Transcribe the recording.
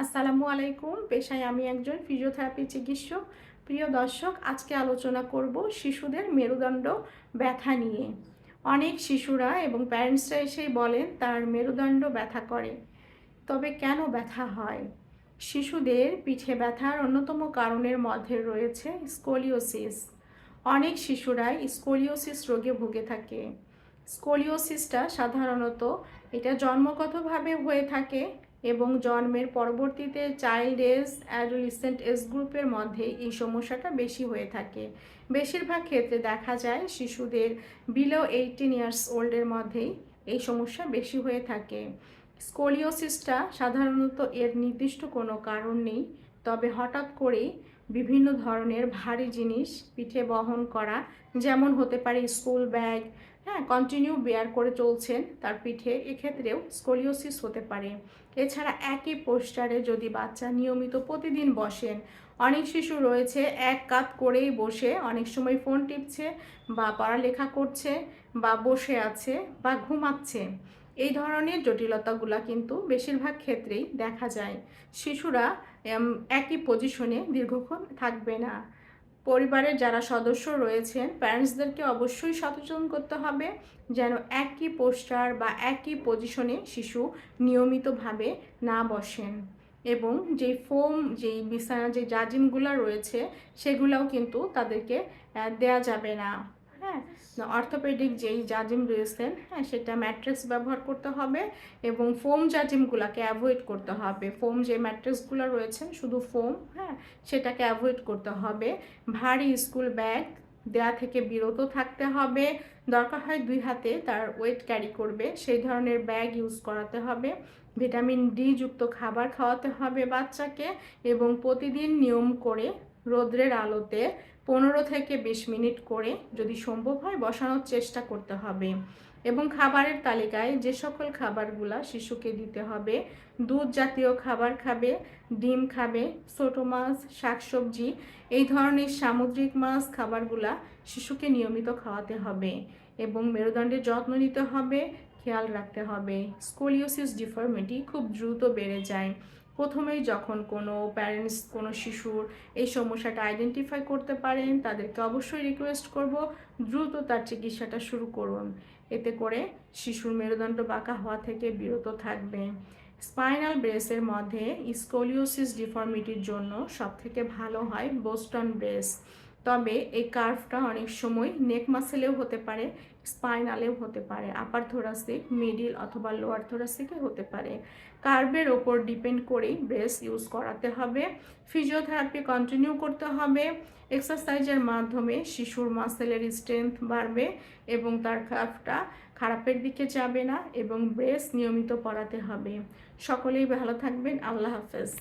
আসসালামু আলাইকুম। পেশায় আমি একজন ফিজিওথেরাপি চিকিৎসক। প্রিয় দর্শক, আজকে আলোচনা করব শিশুদের মেরুদণ্ড ব্যথা নিয়ে। অনেক শিশুরা এবং প্যারেন্টসরা এসেই বলেন, তার মেরুদণ্ড ব্যথা করে। তবে কেন ব্যথা হয়? শিশুদের পিঠে ব্যথার অন্যতম কারণের মধ্যে রয়েছে স্কোলিওসিস। অনেক শিশুরাই স্কোলিওসিস রোগে ভুগে থাকে। স্কোলিওসিসটা সাধারণত এটা জন্মগতভাবে হয়ে থাকে এবং জন্মের পরবর্তীতে চাইল্ড এজ, অ্যাডোলিসেন্ট এজ গ্রুপের মধ্যে এই সমস্যাটা বেশি হয়ে থাকে। বেশিরভাগ ক্ষেত্রে দেখা যায় শিশুদের বিলো এইটিন ইয়ার্স ওল্ডের মধ্যেই এই সমস্যা বেশি হয়ে থাকে। স্কোলিওসিসটা সাধারণত এর নির্দিষ্ট কোনো কারণ নেই, তবে হঠাৎ করেই বিভিন্ন ধরনের ভারী জিনিস পিঠে বহন করা যেমন হতে পারে স্কুল ব্যাগ হ্যাঁ কন্টিনিউ বেয়ার করে চলছেন তার পিঠে, এক্ষেত্রেও স্কোলিওসিস হতে পারে। এছাড়া একই পোস্টারে যদি বাচ্চা নিয়মিত প্রতিদিন বসেন, অনেক শিশু রয়েছে, এক কাত করেই বসে অনেক সময় ফোন টিপছে বা পড়ালেখা করছে বা বসে আছে বা ঘুমাচ্ছে। এই ধরনের জটিলতাগুলো কিন্তু বেশিরভাগ ক্ষেত্রেই দেখা যায়। শিশুরা একই পজিশনে দীর্ঘক্ষণ থাকবে না। পরিবারের যারা সদস্য রয়েছেন প্যারেন্টসদেরকে অবশ্যই সচেতন করতে হবে যেন একই পোস্টার বা একই পজিশনে শিশু নিয়মিতভাবে না বসেন। এবং যে ফোম যেই বিছানা, যে জাজিমগুলো রয়েছে, সেগুলোও কিন্তু তাদেরকে দেয়া যাবে না। হ্যাঁ অর্থোপেডিক যেই জাজিম রয়েছেন হ্যাঁ সেটা ম্যাট্রেস ব্যবহার করতে হবে এবং ফোম জাজিমগুলোকে অ্যাভয়েড করতে হবে। ফোম যে ম্যাট্রেসগুলো রয়েছেন, শুধু ফোম হ্যাঁ সেটাকে অ্যাভয়েড করতে হবে। ভারী স্কুল ব্যাগ দেয়া থেকে বিরত থাকতে হবে। দরকার হয় দুই হাতে তার ওয়েট ক্যারি করবে, সেই ধরনের ব্যাগ ইউজ করাতে হবে। ভিটামিন ডি যুক্ত খাবার খাওয়াতে হবে বাচ্চাকে এবং প্রতিদিন নিয়ম করে রোদ্রের আলোতে পনেরো থেকে বিশ মিনিট করে যদি সম্ভব হয় বসানোর চেষ্টা করতে হবে। এবং খাবারের তালিকায় যে সকল খাবারগুলা শিশুকে দিতে হবে, দুধ জাতীয় খাবার খাবে, ডিম খাবে, ছোটো মাছ, শাকসবজি, এই ধরনের সামুদ্রিক মাছ খাবারগুলা শিশুকে নিয়মিত খাওয়াতে হবে এবং মেরুদণ্ডের যত্ন নিতে হবে, খেয়াল রাখতে হবে। স্কোলিওসিস ডিফর্মিটি খুব দ্রুত বেড়ে যায়। প্রথমেই যখন কোনো প্যারেন্টস কোনো শিশুর এই সমস্যাটা আইডেন্টিফাই করতে পারেন, তাদেরকে অবশ্যই রিকোয়েস্ট করব, দ্রুত তার চিকিৎসাটা শুরু করুন। এতে করে শিশুর মেরুদণ্ড বাঁকা হওয়া থেকে বিরত থাকবে। স্পাইনাল ব্রেসের মধ্যে স্কোলিওসিস ডিফর্মিটির জন্য সবথেকে ভালো হয় বোস্টন ব্রেস তবে এই কার্ভটা অনেক সময় নেক মাসেলেও হতে পারে স্পাইনালেও হতে পারে আপার থোরাসিক মিডিল অথবা লোয়ার থোরাসিকে হতে পারে। কার্ভের ওপর ডিপেন্ড করেই ব্রেস ইউজ করাতে হবে ফিজিওথেরাপি কন্টিনিউ করতে হবে এক্সারসাইজের মাধ্যমে শিশুর মাসেলের স্ট্রেংথ বাড়বে এবং তার কার্ভটা খারাপের দিকে যাবে না এবং ব্রেস নিয়মিত পড়াতে হবে। সকলেই ভালো থাকবেন, আল্লাহ হাফেজ।